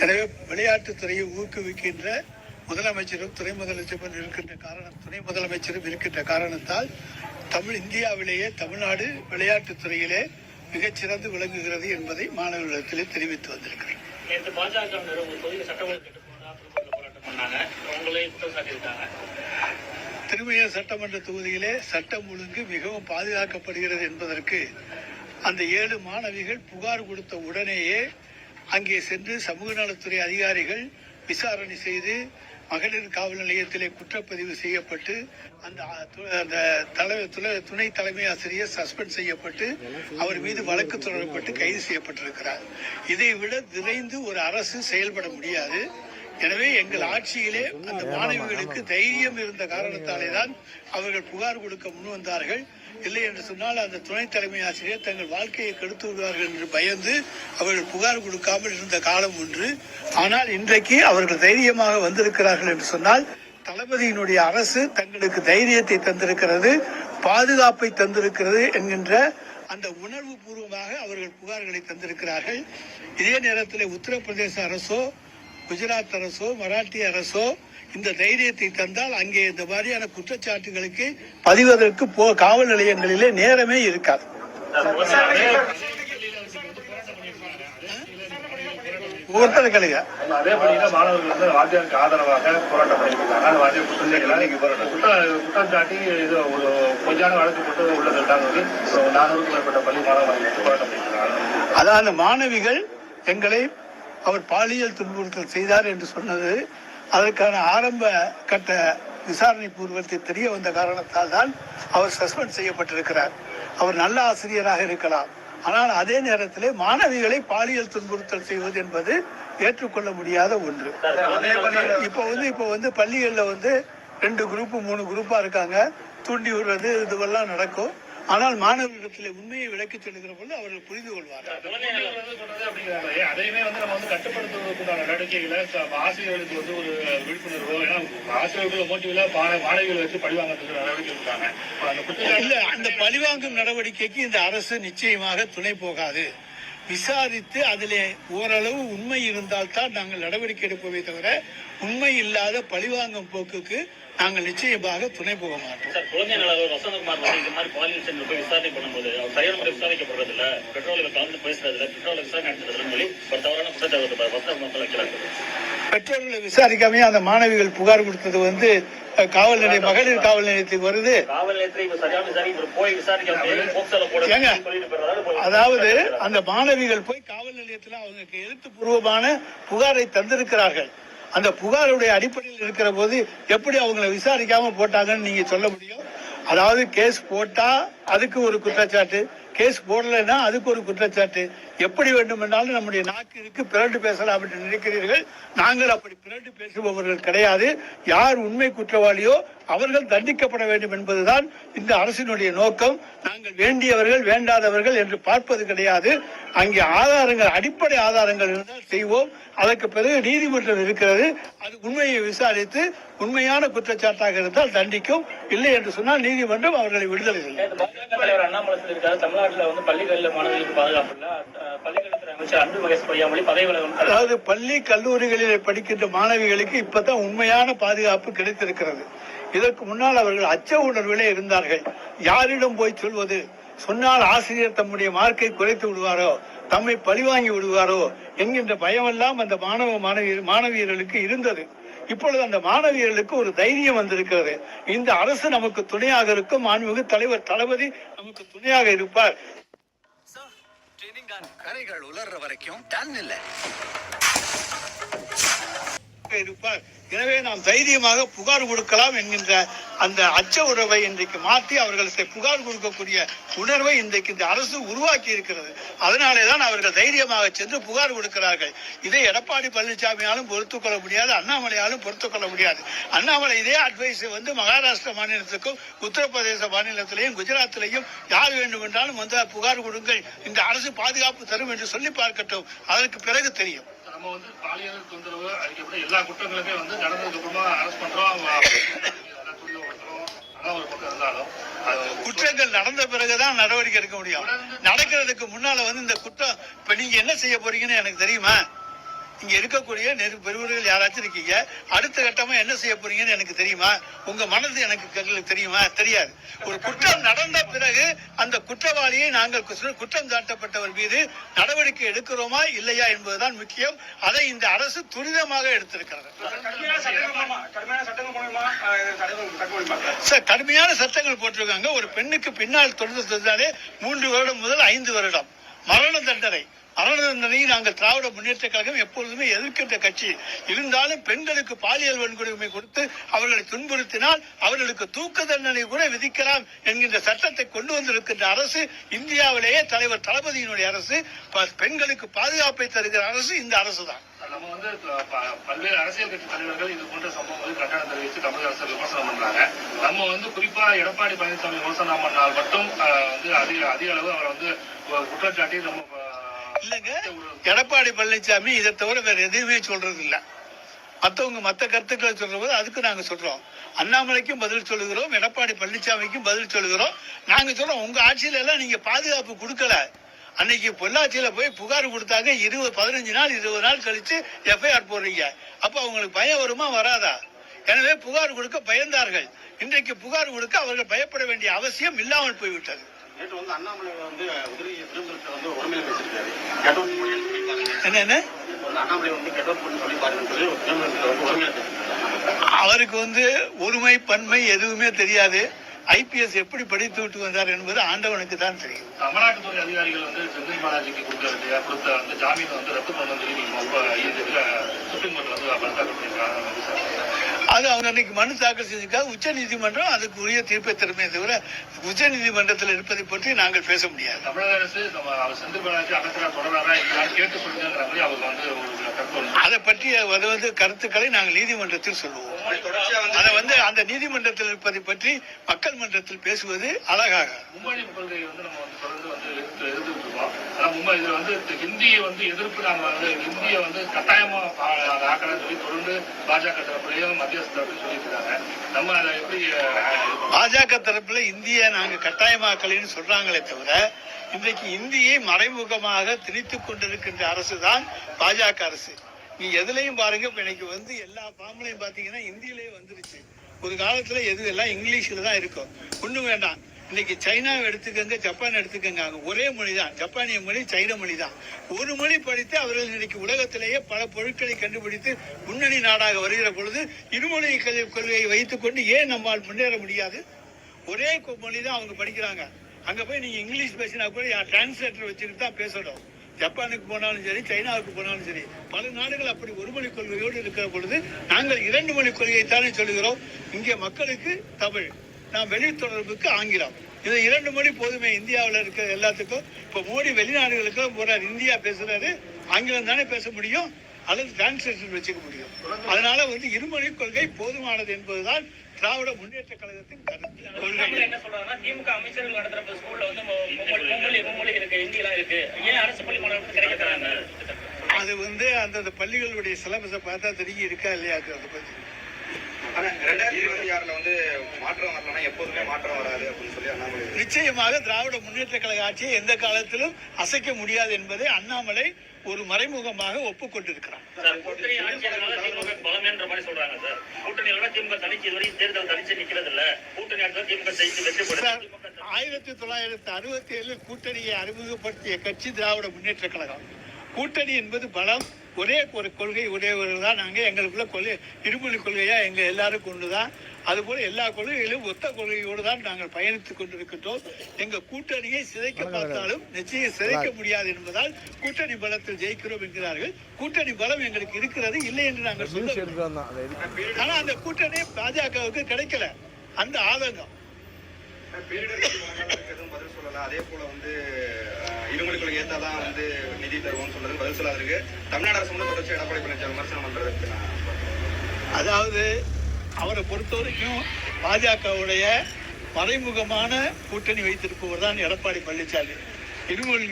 எனவே விளையாட்டுத்துறையை ஊக்குவிக்கின்ற முதலமைச்சரும் துணை முதலமைச்சரும் இருக்கின்ற காரணம் துணை முதலமைச்சரும் இருக்கின்ற காரணத்தால் தமிழ் இந்தியாவிலேயே தமிழ்நாடு விளையாட்டுத் துறையிலே மிகச்சிறந்து விளங்குகிறது என்பதை மாணவர்களிடத்திலே தெரிவித்து வந்திருக்கிறேன். திருமையூர் சட்டமன்ற தொகுதியிலே சட்டம் ஒழுங்கு மிகவும் பாதுகாக்கப்படுகிறது என்பதற்கு அந்த ஏழு மாணவிகள் புகார் கொடுத்த உடனேயே அங்கே சென்று சமூக நலத்துறை அதிகாரிகள் விசாரணை செய்து மகளிர் காவல் நிலையத்திலே குற்றப்பதிவு செய்யப்பட்டு அந்த து- அந்த தலைவர் துணை- துணை தலைமை ஆசிரியர் சஸ்பெண்ட் செய்யப்பட்டு அவர் மீது வழக்கு தொடரப்பட்டு கைது செய்யப்பட்டிருக்கிறார். இதை விட விரைந்து ஒரு அரசு செயல்பட முடியாது. எனவே எங்கள் ஆட்சியிலே அந்த மாணவிகளுக்கு தைரியம் இருந்த காரணத்தாலே தான் அவர்கள் புகார் கொடுக்க முன் வந்தார்கள். இல்லை என்று சொன்னால் அந்த துணை தலைமை ஆசிரியர் தங்கள் வாழ்க்கையை கெடுத்து விடுவார்கள் என்று பயந்து அவர்கள் புகார் கொடுக்காமல் இருந்த காலம் ஒன்று. ஆனால் இன்றைக்கு அவர்கள் தைரியமாக வந்திருக்கிறார்கள் என்று சொன்னால் தளபதியினுடைய அரசு தங்களுக்கு தைரியத்தை தந்திருக்கிறது பாதுகாப்பை தந்திருக்கிறது என்கின்ற அந்த உணர்வு பூர்வமாக அவர்கள் புகார்களை தந்திருக்கிறார்கள். இதே நேரத்தில் உத்தரப்பிரதேச அரசோ குஜராத் அரசோ மராட்டிய அரசோ இந்த தைரியத்தை தந்தால் அங்கே இந்த மாதிரியான குற்றச்சாட்டுகளுக்கு பதிவதற்கு போ காவல் நிலையங்களிலே நேரமே இருக்காது. அதே மாணவர்கள் வந்து வாத்தியாருக்கு ஆதரவாக போராட்டம் பண்ணியிருக்காங்க வாத்தியார் குற்றம் குற்றம் சாட்டி இது ஒரு பொய்யான வழக்கு போட்டு உள்ள தள்ளிட்டாங்க சொல்லி ஒரு நானூறுக்கும் மேற்பட்ட பள்ளி மாணவர்கள் போராட்டம் பண்ணியிருக்காங்க அதான் அந்த மாணவிகள் எங்களை அவர் பாலியல் துன்புறுத்தல் செய்தார் என்று சொன்னது அதற்கான ஆரம்ப கட்ட விசாரணை பூர்வத்தை தெரிய வந்த காரணத்தால் தான் அவர் சஸ்பெண்ட் செய்யப்பட்டிருக்கிறார். அவர் நல்ல ஆசிரியராக இருக்கலாம். ஆனால் அதே நேரத்திலே மாணவிகளை பாலியல் துன்புறுத்தல் செய்வது என்பது ஏற்றுக்கொள்ள முடியாத ஒன்று. இப்போ வந்து இப்போ வந்து பள்ளிகளில் வந்து ரெண்டு குரூப் மூணு குரூப்பாக இருக்காங்க. தூண்டி விடுறது இதுவெல்லாம் நடக்கும். ஆனால் மாணவர்களிடத்தில் உண்மையை விளக்கிச் சொல்லுகிற பொழுது அவர்கள் புரிந்து கொள்வார்கள். அதையுமே வந்து நம்ம வந்து கட்டுப்படுத்துவதற்குண்டான நடவடிக்கைகளை ஆசிரியர்களுக்கு வந்து ஒரு விழிப்புணர்வோ ஏன்னா ஆசிரியர்கள் மோட்டிவ்ல மாணவிகள் வச்சு பழிவாங்கிறதுக்கு நடவடிக்கை இருக்காங்க இல்ல அந்த பழிவாங்கும் நடவடிக்கைக்கு இந்த அரசு நிச்சயமாக துணை போகாது. விசாரித்து அதிலே ஓரளவு உண்மை இருந்தால் தான் நாங்கள் நடவடிக்கை எடுப்போமே தவிர உண்மை இல்லாத பழிவாங்கும் போக்குக்கு நாங்கள் நிச்சயமாக துணை போக மாட்டோம். சார் குழந்தை நலவர் வசந்தகுமார் வந்து இந்த மாதிரி பாலியல் சென்று போய் விசாரணை பண்ணும்போது அவர் சரியான முறை விசாரிக்கப்படுறது இல்ல பெட்ரோலில் கலந்து பேசுறது இல்ல பெட்ரோல் விசாரணை நடத்துறதுன்னு சொல்லி ஒரு தவறான குற்றச்சாட்டு வசந்த மக்கள் வைக்கிறாங்க பெற்றோர்களை விசாரிக்காமே அந்த மாணவிகள் புகார் கொடுத்தது வந்து காவல் நிலையம் மகளிர் காவல் நிலையத்துக்கு வருது. அதாவது அந்த மாணவிகள் போய் காவல் நிலையத்தில் அவங்களுக்கு எழுத்துப்பூர்வமான புகாரை தந்திருக்கிறார்கள். அந்த புகாருடைய அடிப்படையில் இருக்கிற போது எப்படி அவங்கள விசாரிக்காம போட்டாங்கன்னு நீங்க சொல்ல முடியும்? அதாவது கேஸ் போட்டா அதுக்கு ஒரு குற்றச்சாட்டு கேஸ் போடலைன்னா அதுக்கு ஒரு குற்றச்சாட்டு. எப்படி வேண்டுமென்றாலும் நம்முடைய நாக்கிற்கு பிறண்டு பேசலாம் என்று நினைக்கிறீர்கள். நாங்கள் அப்படி பிறண்டு பேசுபவர்கள் கிடையாது. யார் உண்மை குற்றவாளியோ அவர்கள் தண்டிக்கப்பட வேண்டும் என்பதுதான் இந்த அரசினுடைய நோக்கம். நாங்கள் வேண்டியவர்கள் வேண்டாதவர்கள் என்று பார்ப்பது கிடையாது. அங்கே ஆதாரங்கள் அடிப்படை ஆதாரங்கள் இருந்தால் செய்வோம். அதற்கு பிறகு நீதிமன்றம் இருக்கிறது. அது உண்மையை விசாரித்து உண்மையான குற்றச்சாட்டாக இருந்தால் தண்டிக்கும். இல்லை என்று சொன்னால் நீதிமன்றம் அவர்களை விடுதலை செய்யும். அண்ணாமலை தமிழ்நாட்டுல வந்து பள்ளிகளில் மாணவர்களுக்கு பாதுகாப்பு அதாவது பள்ளி கல்லூரிகளில் படிக்கின்ற மாணவிகளுக்கு இப்பதான் உண்மையான பாதுகாப்பு கிடைத்திருக்கிறது. இதற்கு முன்னால் அவர்கள் அச்ச உணர்விலே இருந்தார்கள். யாரிடம் போய் சொல்வது? சொன்னால் ஆசிரியர் தம்முடைய மார்க்கை குறைத்து விடுவாரோ? தம்மை பழிவாங்கி விடுவாரோ? என்கின்ற பயமெல்லாம் அந்த மாணவ மாணவி மாணவியர்களுக்கு இருந்தது. இப்பொழுது அந்த மாணவியர்களுக்கு ஒரு தைரியம் வந்திருக்கிறது. இந்த அரசு நமக்கு துணையாக இருக்கும். மாண்புமிகு தலைவர் தளபதி நமக்கு துணையாக இருப்பார். கரைகள் உலர்ற வரைக்கும் டன் இல்ல. இருப்பார். எனவே நாம் தைரியமாக புகார் கொடுக்கலாம் என்கின்ற அந்த அச்ச உறவை இன்றைக்கு மாற்றி அவர்களுக்கு புகார் கொடுக்கக்கூடிய உணர்வை இன்றைக்கு இந்த அரசு உருவாக்கி இருக்கிறது. அதனாலே தான் அவர்கள் தைரியமாக சென்று புகார் கொடுக்கிறார்கள். இதை எடப்பாடி பழனிசாமியாலும் பொறுத்துக் கொள்ள முடியாது அண்ணாமலையாலும் பொறுத்துக் கொள்ள முடியாது. அண்ணாமலை இதே அட்வைஸ் வந்து மகாராஷ்டிர மாநிலத்துக்கும் உத்தரப்பிரதேச மாநிலத்திலையும் குஜராத்திலையும் யார் வேண்டும் வந்து புகார் கொடுங்கள் இந்த அரசு பாதுகாப்பு தரும் என்று சொல்லி பார்க்கட்டும். அதற்கு பிறகு தெரியும். நம்ம வந்து பாலியல் தொந்தரவு அளிக்கப்பட்ட எல்லா குற்றங்களுமே வந்து நடந்ததுக்கு அப்புறமா அரெஸ்ட் பண்றோம். ஒரு பக்கம் இருந்தாலும். குற்றங்கள் நடந்த பிறகுதான் நடவடிக்கை எடுக்க முடியும். நடக்கிறதுக்கு முன்னால வந்து இந்த குற்றம் இப்ப நீங்க என்ன செய்ய போறீங்கன்னு எனக்கு தெரியுமா? இங்க இருக்கக்கூடிய நெரு பெருவர்கள் யாராச்சும் இருக்கீங்க அடுத்த கட்டமா என்ன செய்ய போறீங்கன்னு எனக்கு தெரியுமா? உங்க மனது எனக்கு எங்களுக்கு தெரியுமா? தெரியாது. ஒரு குற்றம் நடந்த பிறகு அந்த குற்றவாளியை நாங்கள் குற்றம் சாட்டப்பட்டவர் மீது நடவடிக்கை எடுக்கிறோமா இல்லையா என்பதுதான் முக்கியம். அதை இந்த அரசு துரிதமாக எடுத்திருக்கிறது. சார் கடுமையான சட்டங்கள் போட்டிருக்காங்க. ஒரு பெண்ணுக்கு பின்னால் தொடர்ந்து சென்றாலே மூன்று வருடம் முதல் ஐந்து வருடம். மரண தண்டனை. மரண தண்டனையை நாங்கள் திராவிட முன்னேற்ற கழகம் எப்பொழுதுமே எதிர்க்கின்ற கட்சி. இருந்தாலும் பெண்களுக்கு பாலியல் வன்கொடுமை கொடுத்து அவர்களை துன்புறுத்தினால் அவர்களுக்கு தூக்கு தண்டனை கூட விதிக்கலாம் என்கின்ற சட்டத்தை கொண்டு வந்திருக்கின்ற அரசு இந்தியாவிலேயே தலைவர் தளபதியினுடைய அரசு ப- பெண்களுக்கு பாதுகாப்பை தருகிற அரசு இந்த அரசு தான் நம்ம வந்து ப- பல்வேறு அரசியல் கட்சி தலைவர்கள் இது போன்ற சம்பவம் வந்து கண்டனம் தெரிவித்து தமிழக அரசு விமர்சனம் பண்றாங்க. நம்ம வந்து குறிப்பா எடப்பாடி பழனிசாமி விமர்சனம் பண்ணால் மட்டும் வந்து அதிக அதிக அளவு அவரை வந்து குற்றச்சாட்டி நம்ம இல்லைங்க எடப்பாடி பழனிசாமி இதை தவிர வேற எதுவுமே சொல்றது இல்லை மற்றவங்க மற்ற கருத்துக்களை சொல்ற போது அதுக்கு நாங்க சொல்றோம். அண்ணாமலைக்கும் பதில் சொல்லுகிறோம் எடப்பாடி பழனிசாமிக்கும் பதில் சொல்லுகிறோம். நாங்க சொல்றோம் உங்க ஆட்சியில எல்லாம் நீங்க பாதுகாப்பு கொடுக்கல. அன்னைக்கு பொள்ளாச்சியில போய் புகார் கொடுத்தாங்க இருபது பதினஞ்சு நாள் இருபது நாள் கழிச்சு எஃப்ஐஆர் போடுறீங்க. அப்ப அவங்களுக்கு பயம் வருமா வராதா? எனவே புகார் கொடுக்க பயந்தார்கள். இன்றைக்கு புகார் கொடுக்க அவர்கள் பயப்பட வேண்டிய அவசியம் இல்லாமல் போய்விட்டது. நேற்று வந்து அண்ணாமலை வந்து உதிரி விருந்தத்தை வந்து ஒருமையில பேசியிருக்காரு. பாருங்க என்னன்னு வந்து அண்ணாமலை வந்து கெட்டோட் மொழி சொல்லி பாருங்கன்னு சொல்லி வந்து ஒருமையில பேசியிருக்காரு. அவருக்கு வந்து ஒருமை பன்மை எதுவுமே தெரியாது. ஐபிஎஸ் எப்படி படித்து விட்டு வந்தார் என்பது ஆண்டவனுக்கு தான் தெரியும். அமலாக்கத்துறை அதிகாரிகள் வந்து செந்தில் பாலாஜிக்கு கொடுத்த அந்த ஜாமீன் வந்து ரத்து சொல்லி சுப்ரீம் வந்து பண்ணியிருக்காங்க அது அவங்க அன்னைக்கு மனு தாக்கல் செஞ்சிருக்காங்க உச்ச நீதிமன்றம் அதுக்கு உரிய தீர்ப்பை தருமே தவிர உச்ச நீதிமன்றத்தில் இருப்பதை பற்றி நாங்கள் பேச முடியாது. தமிழக அரசு அவர் செந்தில் பாலாஜி தொடராரா இல்லையான்னு கேட்டு சொல்லுங்கிற மாதிரி அவர் வந்து ஒரு கருத்து வந்து அதை பற்றி அது வந்து கருத்துக்களை நாங்கள் நீதிமன்றத்தில் சொல்லுவோம். அதை வந்து அந்த நீதிமன்றத்தில் இருப்பதை பற்றி மக்கள் மன்றத்தில் பேசுவது அழகாக. மும்மொழி கொள்கையை வந்து நம்ம வந்து தொடர்ந்து வந்து மும்பை இதுல வந்து ஹிந்தியை வந்து எதிர்ப்பு நாம வந்து ஹிந்தியை வந்து கட்டாயமா ஆக்கணும்னு சொல்லி தொடர்ந்து பாஜக தரப்புலையும் மத்திய அரசு தரப்புலையும் சொல்லிட்டு இருக்காங்க நம்ம அதை எப்படி? பாஜக தரப்புல இந்திய நாங்க கட்டாயமாக்கலைன்னு சொல்றாங்களே தவிர இன்றைக்கு இந்தியை மறைமுகமாக திணித்துக் கொண்டிருக்கின்ற அரசு தான் பாஜக அரசு. நீ எதுலயும் பாருங்க இப்ப இன்னைக்கு வந்து எல்லா ஃபார்ம்லயும் பாத்தீங்கன்னா இந்தியிலேயே வந்துருச்சு. ஒரு காலத்தில் எது எல்லாம் இங்கிலீஷில் தான் இருக்கும். ஒன்றும் வேண்டாம். இன்னைக்கு சைனாவை எடுத்துக்கங்க ஜப்பான் எடுத்துக்கங்க அங்கே ஒரே மொழி தான் ஜப்பானிய மொழி சைன மொழி தான் ஒரு மொழி படித்து அவர்கள் இன்னைக்கு உலகத்திலேயே பல பொருட்களை கண்டுபிடித்து முன்னணி நாடாக வருகிற பொழுது இருமொழி கல்வி கொள்கையை வைத்துக்கொண்டு ஏன் நம்மால் முன்னேற முடியாது? ஒரே மொழி தான் அவங்க படிக்கிறாங்க. அங்கே போய் நீங்கள் இங்கிலீஷ் பேசினா கூட டிரான்ஸ்லேட்டர் வச்சுக்கிட்டு தான் பேசணும். ஜப்பானுக்கு போனாலும் சரி சைனாவுக்கு போனாலும் சரி பல நாடுகள் அப்படி ஒரு மொழி கொள்கையோடு இருக்கிற பொழுது நாங்கள் இரண்டு மொழி கொள்கையை தானே சொல்கிறோம் இங்கே மக்களுக்கு தமிழ் நாம் வெளி தொடர்புக்கு ஆங்கிலம். இது இரண்டு மொழி போதுமே இந்தியாவில் இருக்கிற எல்லாத்துக்கும். இப்போ மோடி வெளிநாடுகளுக்கு போறார் இந்தியா பேசுறாரு ஆங்கிலம் தானே பேச முடியும் அல்லது டிரான்ஸ்லேஷன் வச்சுக்க முடியும். அதனால வந்து இருமொழி கொள்கை போதுமானது என்பதுதான் திராவிட முன்னேற்ற கழகத்தின் கருத்து. என்ன சொல்றாங்கன்னா திமுக அமைச்சர்கள் நடத்துற ஸ்கூல்ல வந்து மும்மொழி மும்மொழி இருக்கு ஹிந்தி எல்லாம் இருக்கு. ஏன் அரசு பள்ளி மாணவர்களுக்கு கிடைக்க தராங்க அது வந்து அந்தந்த பள்ளிகளுடைய சிலபஸை பார்த்தா தெரியும் இருக்கா இல்லையா அதை பத்தி. நிச்சயமாக திராவிட முன்னேற்ற கழக ஆட்சியை எந்த காலத்திலும் அசைக்க முடியாது என்பதை அண்ணாமலை ஒரு மறைமுகமாக ஒப்புக்கொண்டிருக்கிறார். சார் கூட்டணி ஆட்சியாளர்கள் திமுக பலமேன்ற மாதிரி சொல்றாங்க சார். கூட்டணியாளர் திமுக தனிச்சு இதுவரையும் தேர்தல் தனிச்சு நிக்கிறது இல்ல கூட்டணி ஆட்சியாளர் திமுக ஜெயிச்சு வெற்றி சார் பெறுது ஆயிரத்தி தொள்ளாயிரத்தி அறுபத்தி ஏழில் கூட்டணியை அறிமுகப்படுத்திய கட்சி திராவிட முன்னேற்ற கழகம். கூட்டணி என்பது பலம் ஒரே ஒரு கொள்கை உடையவர்கள் தான் நாங்கள் எங்களுக்குள்ள கொள்கை இருமொழி கொள்கையா எங்க எல்லாரும் கொண்டு தான் அதுபோல எல்லா கொள்கைகளிலும் ஒத்த கொள்கையோடு தான் நாங்கள் பயணித்துக் கொண்டிருக்கின்றோம். எங்க கூட்டணியை சிதைக்க பார்த்தாலும் நிச்சயம் சிதைக்க முடியாது என்பதால் கூட்டணி பலத்தில் ஜெயிக்கிறோம் என்கிறார்கள். கூட்டணி பலம் எங்களுக்கு இருக்கிறது இல்லை என்று நாங்கள் சொல்ல ஆனா அந்த கூட்டணி பாஜகவுக்கு கிடைக்கல. அந்த ஆதங்கம். பேரிடர் பதில் சொல்லல. அதே போல வந்து இவங்களுக்கு இருமொழி ஏத்தாதான் வந்து நிதி தருவோம்னு சொல்றது பதில் சொல்லாததுக்கு தமிழ்நாடு அரசு வந்து தொடர்ச்சி எடப்பாடி பழனிசாமி விமர்சனம் பண்றதுக்கு நான் அதாவது அவரை பொறுத்த வரைக்கும் பாஜகவுடைய மறைமுகமான கூட்டணி வைத்திருப்பவர் தான் எடப்பாடி பழனிசாமி. இருமொழி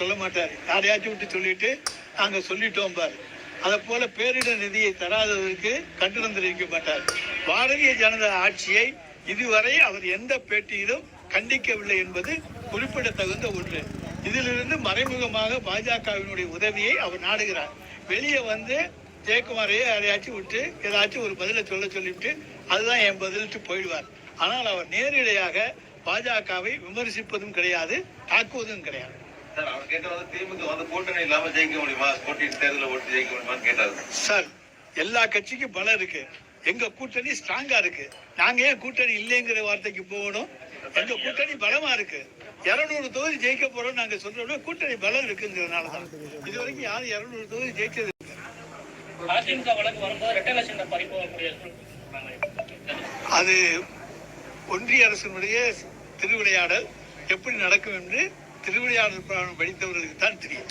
சொல்ல மாட்டார். யாரையாச்சும் விட்டு சொல்லிட்டு நாங்கள் சொல்லிட்டோம் பாரு. அதை போல பேரிடர் நிதியை தராததற்கு கண்டனம் தெரிவிக்க மாட்டார். பாரதிய ஜனதா ஆட்சியை இதுவரை அவர் எந்த பேட்டியிலும் கண்டிக்கவில்லை என்பது குறிப்பிடத்தகுந்த ஒன்று. இதிலிருந்து மறைமுகமாக பாஜகவினுடைய உதவியை அவர் நாடுகிறார். வெளியே வந்து ஜெயக்குமாரையே யாரையாச்சும் விட்டு ஏதாச்சும் ஒரு பதிலை சொல்ல சொல்லிவிட்டு அதுதான் என் பதில்ட்டு போயிடுவார். ஆனால் அவர் நேரிடையாக பாஜகவை விமர்சிப்பதும் கிடையாது தாக்குவதும் கிடையாது. சார் அவர் கேட்டது திமுக வந்து கூட்டணி இல்லாம ஜெயிக்க முடியுமா? போட்டி தேர்தலில் ஓட்டு ஜெயிக்க முடியுமான்னு கேட்டாரு. சார் எல்லா கட்சிக்கும் பலம் இருக்கு. எங்க கூட்டணி ஸ்ட்ராங்கா இருக்கு. நாங்க ஏன் கூட்டணி இல்லைங்கிற வார்த்தைக்கு போகணும்? எங்க கூட்டணி பலமா இருக்கு. இருநூறு தொகுதி ஜெயிக்க போறோம் நாங்க சொல்றோம்னா கூட்டணி பலம் இருக்குங்கிறதுனால தான் இது வரைக்கும் யாரும் இருநூறு தொகுதி ஜெயிச்சது. அதிமுக வழக்கு வரும்போது ரெட்டை லட்சம் பறிப்போகக்கூடிய அது ஒன்றிய அரசினுடைய திருவிளையாடல் எப்படி நடக்கும் என்று திருவிளையாடல் புராணம் படித்தவர்களுக்கு தான் தெரியும்.